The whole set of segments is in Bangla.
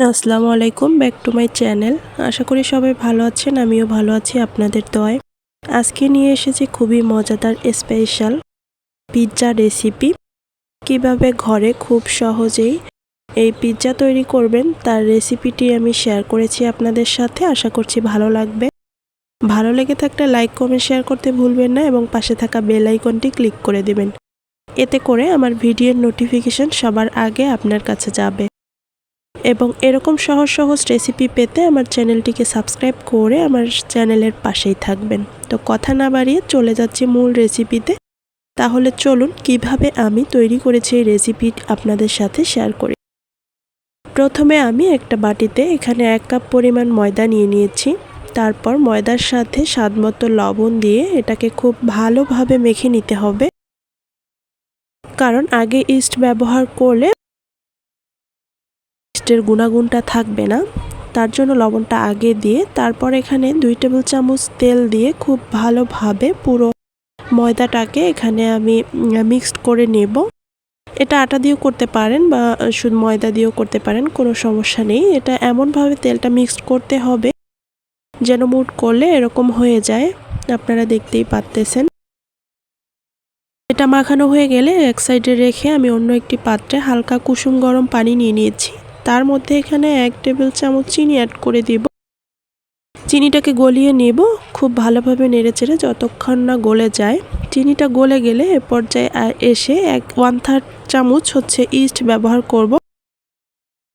আসসালামু আলাইকুম, ব্যাক টু মাই চ্যানেল। আশা করি সবাই ভালো আছেন, আমিও ভালো আছি আপনাদের দয় আজকে নিয়ে এসেছি খুবই মজাদার স্পেশাল পিৎজা রেসিপি কীভাবে ঘরে খুব সহজেই এই পিৎজা তৈরি করবেন, তার রেসিপিটি আমি শেয়ার করেছি আপনাদের সাথে। আশা করছি ভালো লাগবে। ভালো লেগে থাকলে লাইক কমেন্ট শেয়ার করতে ভুলবেন না এবং পাশে থাকা বেল আইকনটি ক্লিক করে দেবেন। এতে করে আমার ভিডিওর নোটিফিকেশন সবার আগে আপনার কাছে যাবে। এবং এরকম সহজ সহজ রেসিপি পেতে আমার চ্যানেলটিকে সাবস্ক্রাইব করে আমার চ্যানেলের পাশেই থাকবেন। তো কথা না বাড়িয়ে চলে যাচ্ছি মূল রেসিপিতে তাহলে চলুন কীভাবে আমি তৈরি করেছি এই রেসিপি আপনাদের সাথে শেয়ার করি। প্রথমে আমি একটা বাটিতে এখানে এক কাপ পরিমাণ ময়দা নিয়ে নিয়েছি। তারপর ময়দার সাথে স্বাদমতো লবণ দিয়ে এটাকে খুব ভালোভাবে মেখে নিতে হবে। কারণ আগে ইস্ট ব্যবহার করলে ইস্টের গুণাগুণটা থাকবে না। তার জন্য লবণটা আগে দিয়ে তারপর এখানে দুই টেবিল চামচ তেল দিয়ে খুব ভালোভাবে পুরো ময়দাটাকে এখানে আমি মিক্সড করে নেব। এটা আটা দিয়েও করতে পারেন বা শুধু ময়দা দিয়েও করতে পারেন, কোনো সমস্যা নেই। এটা এমনভাবে তেলটা মিক্সড করতে হবে যেন মুট করলে এরকম হয়ে যায়। আপনারা দেখতেই পারতেছেন। এটা মাখানো হয়ে গেলে এক সাইডে রেখে আমি অন্য একটি পাত্রে হালকা কুসুম গরম পানি নিয়ে নিয়েছি। তার মধ্যে এখানে এক টেবিল চামচ চিনি অ্যাড করে দিব। চিনিটাকে গলিয়ে নেব, খুব ভালোভাবে নেড়েচেড়ে যতক্ষণ না গলে যায়। চিনিটা গলে গেলে এ পর্যায়ে এসে এক ওয়ান থার্ড চামচ হচ্ছে ইস্ট ব্যবহার করব।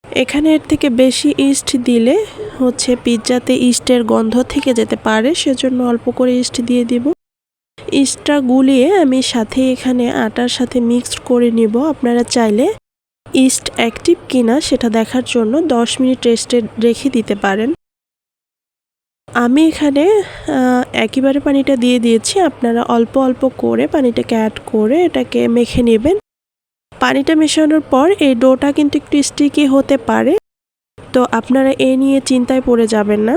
এখানে এর থেকে বেশি ইস্ট দিলে হচ্ছে পিৎজাতে ইস্টের গন্ধ থেকে যেতে পারে, সেজন্য অল্প করে ইস্ট দিয়ে দিব। ইস্টটা গুলিয়ে আমি সাথে এখানে আটার সাথে মিক্সড করে নিব, আপনারা চাইলে ইস্ট অ্যাক্টিভ কিনা সেটা দেখার জন্য 10 মিনিট রেস্টে রেখে দিতে পারেন। আমি এখানে একেবারে পানিটা দিয়ে দিয়েছি। আপনারা অল্প অল্প করে পানিটাকে অ্যাড করে এটাকে মেখে নেবেন। পানিটা মেশানোর পর এই ডোটা কিন্তু একটু স্টিকি হতে পারে। তো আপনারা এ নিয়ে চিন্তায় পড়ে যাবেন না।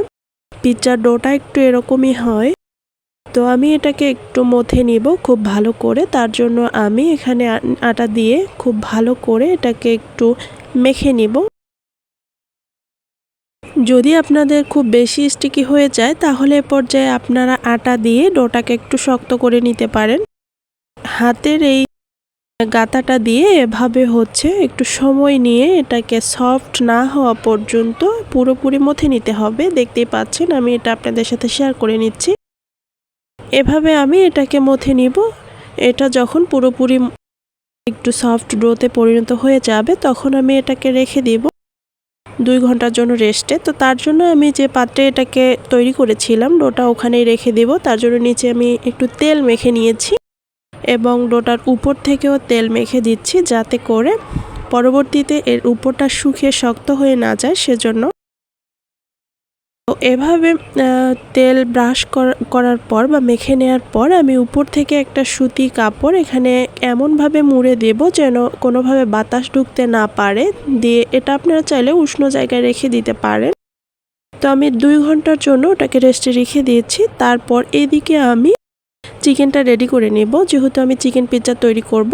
পিৎজার ডোটা একটু এরকমই হয়। তো আমি এটাকে একটু মথে নিব খুব ভালো করে। তার জন্য আমি এখানে আটা দিয়ে খুব ভালো করে এটাকে একটু মেখে নিব। যদি আপনাদের খুব বেশি স্টিকি হয়ে যায়, তাহলে পর্যায়ে আপনারা আটা দিয়ে ডোটাকে একটু শক্ত করে নিতে পারেন। হাতের এই গাতাটা দিয়ে এভাবে হচ্ছে একটু সময় নিয়ে এটাকে সফট না হওয়া পর্যন্ত পুরোপুরি মথে নিতে হবে। দেখতেই পাচ্ছেন, আমি এটা আপনাদের সাথে শেয়ার করে নিচ্ছি। এভাবে আমি এটাকে মথে নিব। এটা যখন পুরোপুরি একটু সফট ডোতে পরিণত হয়ে যাবে, তখন আমি এটাকে রেখে দিব দুই ঘণ্টার জন্য রেস্টে তো তার জন্য আমি যে পাত্রে এটাকে তৈরি করেছিলাম ডোটা ওখানেই রেখে দিব। তার জন্য নিচে আমি একটু তেল মেখে নিয়েছি এবং ডোটার উপর থেকেও তেল মেখে দিচ্ছি যাতে করে পরবর্তীতে এর উপরটা শুকিয়ে শক্ত হয়ে না যায় সেজন্য এভাবে তেল ব্রাশ করার পর বা মেখে নেওয়ার পর আমি উপর থেকে একটা সুতি কাপড় এখানে এমনভাবে মুড়ে দেব যেন কোনোভাবে বাতাস ঢুকতে না পারে। দিয়ে এটা আপনারা চাইলে উষ্ণ জায়গায় রেখে দিতে পারেন। তো আমি দুই ঘণ্টার জন্য ওটাকে রেস্টে রেখে দিয়েছি। তারপর এদিকে আমি চিকেনটা রেডি করে নেব। যেহেতু আমি চিকেন পিৎজা তৈরি করব।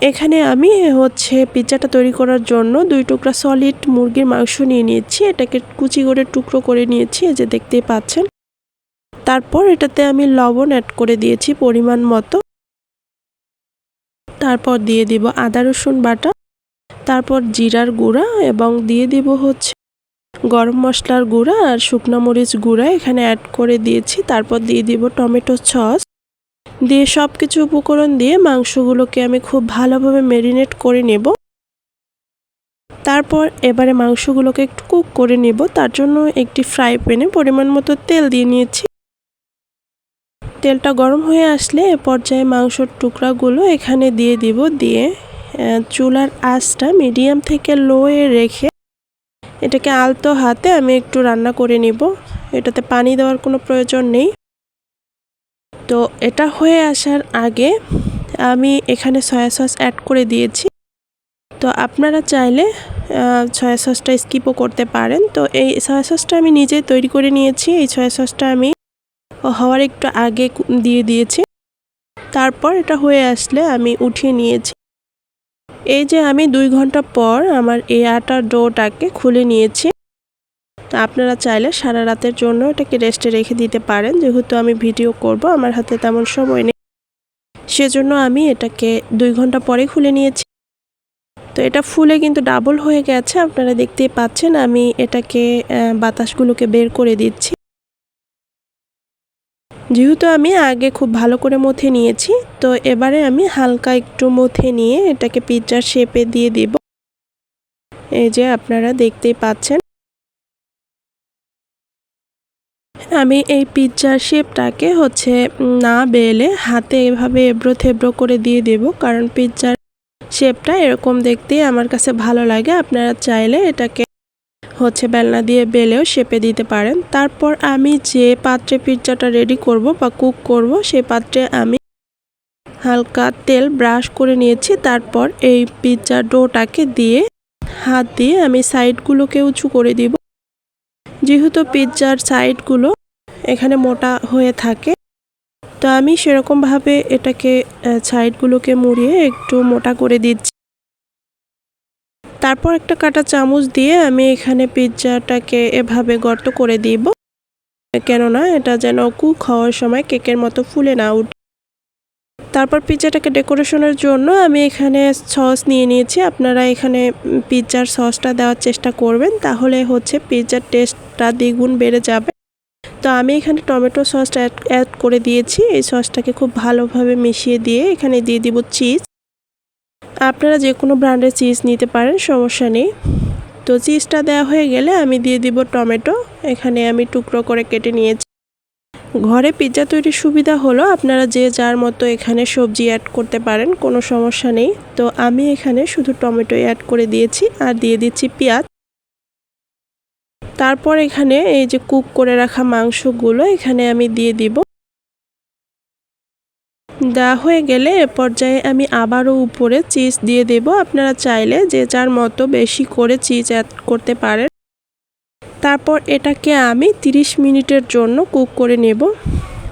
এখানে আমি হচ্ছে পিৎজাটা তৈরি করার জন্য দুই টুকরা সলিড মুরগির মাংস নিয়ে নিয়েছি। এটাকে কুচি করে টুকরো করে নিয়েছি, এই যে দেখতেই পাচ্ছেন। তারপর এটাতে আমি লবণ অ্যাড করে দিয়েছি পরিমাণ মতো। তারপর দিয়ে দিব আদা, রসুন বাটা। তারপর জিরার গুঁড়া এবং দিয়ে দিব হচ্ছে গরম মশলার গুঁড়া আর শুকনো মরিচ গুঁড়া এখানে অ্যাড করে দিয়েছি। তারপর দিয়ে দিব টমেটো সস। দিয়ে সব কিছু উপকরণ দিয়ে মাংসগুলোকে আমি খুব ভালোভাবে ম্যারিনেট করে নেব। তারপর এবারে মাংসগুলোকে একটু কুক করে নেব। তার জন্য একটি ফ্রাই প্যানে পরিমাণ মতো তেল দিয়ে নিয়েছি। তেলটা গরম হয়ে আসলে এ পর্যায়ে মাংসর টুকরাগুলো এখানে দিয়ে দিব। দিয়ে চুলার আঁচটা মিডিয়াম থেকে লোয়ে রেখে এটাকে আলতো হাতে আমি একটু রান্না করে নিব। এটাতে পানি দেওয়ার কোনো প্রয়োজন নেই। তো এটা হয়ে আসার আগে আমি এখানে সয়া সস অ্যাড করে দিয়েছি। তো আপনারা চাইলে সয়া সসটা স্কিপও করতে পারেন। তো এই সয়া সসটা আমি নিজেই তৈরি করে নিয়েছি। এই সয়া সসটা আমি হওয়ার একটু আগে দিয়ে দিয়েছি। তারপর এটা হয়ে আসলে আমি উঠিয়ে নিয়েছি। এই যে আমি দুই ঘণ্টা পর আমার এই আটার ডোটাকে খুলে নিয়েছি। তো আপনারা চাইলে সারা রাতের জন্য এটাকে রেস্টে রেখে দিতে পারেন। যেহেতু আমি ভিডিও করব, আমার হাতে তেমন সময় নেই। সেজন্য আমি এটাকে দুই ঘণ্টা পরে খুলে নিয়েছি। তো এটা ফুলে কিন্তু ডাবল হয়ে গেছে, আপনারা দেখতেই পাচ্ছেন। আমি এটাকে বাতাসগুলোকে বের করে দিচ্ছি। যেহেতু আমি আগে খুব ভালো করে মথে নিয়েছি, তো এবারে আমি হালকা একটু মথে নিয়ে এটাকে পিৎজার শেপে দিয়ে দিব। এই যে আপনারা দেখতেই পাচ্ছেন। আমি এই পিৎজার শেপটাকে হচ্ছে না বেলে হাতে এভাবে এবড়ো থেবড়ো করে দিয়ে দেব, কারণ পিৎজার শেপটা এরকম দেখতেই আমার কাছে ভালো লাগে। আপনারা চাইলে এটাকে হচ্ছে বেলনা দিয়ে বেলেও শেপে দিতে পারেন। তারপর আমি যে পাত্রে পিৎজাটা রেডি করব বা কুক করব সেই পাত্রে আমি হালকা তেল ব্রাশ করে নিয়েছি। তারপর এই পিৎজার ডোটাকে দিয়ে হাত দিয়ে আমি সাইডগুলোকে উঁচু করে দিব। যেহেতু পিৎজার সাইডগুলো এখানে মোটা হয়ে থাকে। তো আমি সেরকমভাবে এটাকে সাইডগুলোকে মুড়িয়ে একটু মোটা করে দিচ্ছি। তারপর একটা কাটা চামচ দিয়ে আমি এখানে পিৎজাটাকে এভাবে গর্ত করে দিব। কেননা এটা যেন কুক হওয়ার সময় কেকের মতো ফুলে না উঠে। তারপর পিৎজাটাকে ডেকোরেশনের জন্য আমি এখানে সস নিয়ে নিয়েছি। আপনারা এখানে পিৎজার সসটা দেওয়ার চেষ্টা করবেন, তাহলে হচ্ছে পিৎজার টেস্টটা দ্বিগুণ বেড়ে যাবে। তো আমি এখানে টমেটো সসটা অ্যাড করে দিয়েছি। এই সসটাকে খুব ভালোভাবে মিশিয়ে দিয়ে এখানে দিয়ে দিব চিজ আপনারা যে কোনো ব্র্যান্ডের চিজ নিতে পারেন, সমস্যা নেই। তো চিজটা দেওয়া হয়ে গেলে আমি দিয়ে দিব টমেটো। এখানে আমি টুকরো করে কেটে নিয়েছি। ঘরে পিৎজা তৈরির সুবিধা হলো আপনারা যে যার মতো এখানে সবজি অ্যাড করতে পারেন, কোনো সমস্যা নেই। তো আমি এখানে শুধু টমেটো অ্যাড করে দিয়েছি আর দিয়ে দিচ্ছি পেঁয়াজ। তারপর এখানে এই যে কুক করে রাখা মাংসগুলো এখানে আমি দিয়ে দিব। দেওয়া হয়ে গেলে এ পর্যায়ে আমি আবারও উপরে চিজ দিয়ে দেব। আপনারা চাইলে যে যার মতো বেশি করে চিজ অ্যাড করতে পারেন। তারপর এটাকে আমি 30 মিনিটের জন্য কুক করে নেব।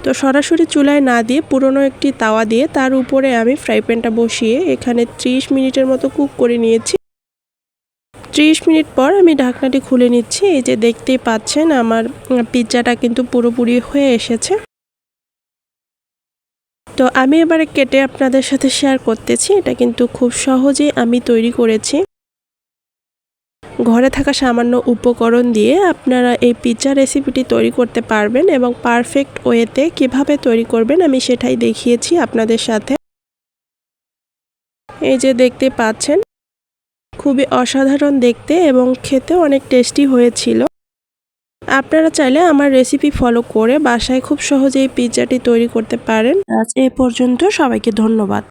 তো সরাসরি চুলায় না দিয়ে পুরনো একটি তাওয়া দিয়ে তার উপরে আমি ফ্রাই প্যানটা বসিয়ে এখানে 30 মিনিটের মতো কুক করে নিয়েছি। 30 মিনিট পর আমি ঢাকনাটি খুলে নিচ্ছি। এই যে দেখতেই পাচ্ছেন আমার পিৎজাটা কিন্তু পুরোপুরি হয়ে এসেছে। তো আমি এবারে কেটে আপনাদের সাথে শেয়ার করতেছি। এটা কিন্তু খুব সহজেই আমি তৈরি করেছি। ঘরে থাকা সামান্য উপকরণ দিয়ে আপনারা এই পিৎজা রেসিপিটি তৈরি করতে পারবেন এবং পারফেক্ট ওয়েতে কীভাবে তৈরি করবেন আমি সেটাই দেখিয়েছি আপনাদের সাথে। এই যে দেখতে পাচ্ছেন খুবই অসাধারণ দেখতে এবং খেতে অনেক টেস্টি হয়েছিল। আপনারা চাইলে আমার রেসিপি ফলো করে বাসায় খুব সহজেই পিৎজাটি তৈরি করতে পারেন। আজ এ পর্যন্ত সবাইকে ধন্যবাদ।